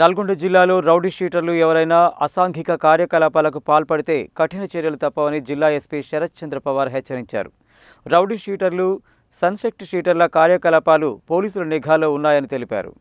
నల్గొండ జిల్లాలో రౌడీ షీటర్లు ఎవరైనా అసాంఘిక కార్యకలాపాలకు పాల్పడితే కఠిన చర్యలు తప్పవని జిల్లా ఎస్పీ శరత్ చంద్ర పవార్ హెచ్చరించారు. రౌడీ షీటర్లు సన్సెక్ట్ షీటర్ల కార్యకలాపాలు పోలీసుల నిఘాలో ఉన్నాయని తెలిపారు.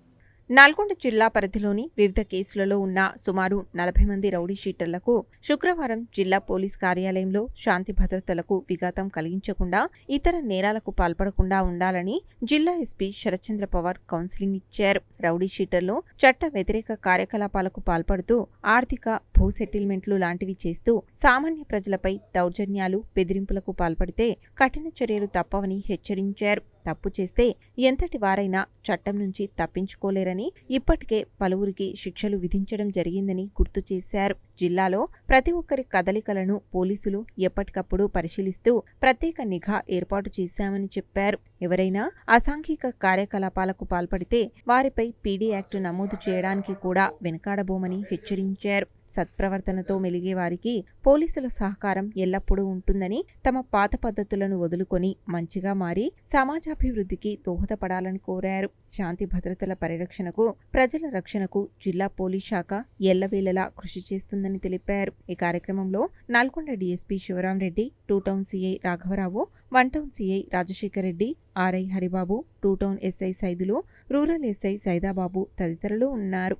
నల్గొండ జిల్లా పరిధిలోని వివిధ కేసులలో ఉన్న సుమారు నలభై మంది రౌడీ షీటర్లకు శుక్రవారం జిల్లా పోలీస్ కార్యాలయంలో శాంతి భద్రతలకు విఘాతం కలిగించకుండా ఇతర నేరాలకు పాల్పడకుండా ఉండాలని జిల్లా ఎస్పీ శరత్చంద్ర పవార్ కౌన్సిలింగ్ ఇచ్చారు. రౌడీ షీటర్లు చట్ట వ్యతిరేక కార్యకలాపాలకు పాల్పడుతూ ఆర్థిక భూ సెటిల్మెంట్లు లాంటివి చేస్తూ సామాన్య ప్రజలపై దౌర్జన్యాలు బెదిరింపులకు పాల్పడితే కఠిన చర్యలు తప్పవని హెచ్చరించారు. తప్పు చేస్తే ఎంతటి వారైనా చట్టం నుంచి తప్పించుకోలేరని ఇప్పటికే పలువురికి శిక్షలు విధించడం జరిగిందని గుర్తు చేశారు. జిల్లాలో ప్రతి ఒక్కరి కదలికలను పోలీసులు ఎప్పటికప్పుడు పరిశీలిస్తూ ప్రత్యేక నిఘా ఏర్పాటు చేశామని చెప్పారు. ఎవరైనా అసాంఘిక కార్యకలాపాలకు పాల్పడితే వారిపై పీడీ యాక్టు నమోదు చేయడానికి కూడా వెనుకాడబోమని హెచ్చరించారు. సత్ప్రవర్తనతో మెలిగే వారికి పోలీసుల సహకారం ఎల్లప్పుడూ ఉంటుందని తమ పాత పద్ధతులను వదులుకొని మంచిగా మారి సమాజాభివృద్ధికి దోహదపడాలని కోరారు. శాంతి భద్రతల పరిరక్షణకు ప్రజల రక్షణకు జిల్లా పోలీస్ శాఖ ఎల్లవేళలా కృషి చేస్తుంది. చేస్తుందని తెలిపారు. ఈ కార్యక్రమంలో Nalgonda DSP Shivaramreddy two town CI రాఘవరావు one town CI Rajasekhar Reddy RI Haribabu two town SI Saidulu rural SI Saidababu తదితరులు ఉన్నారు.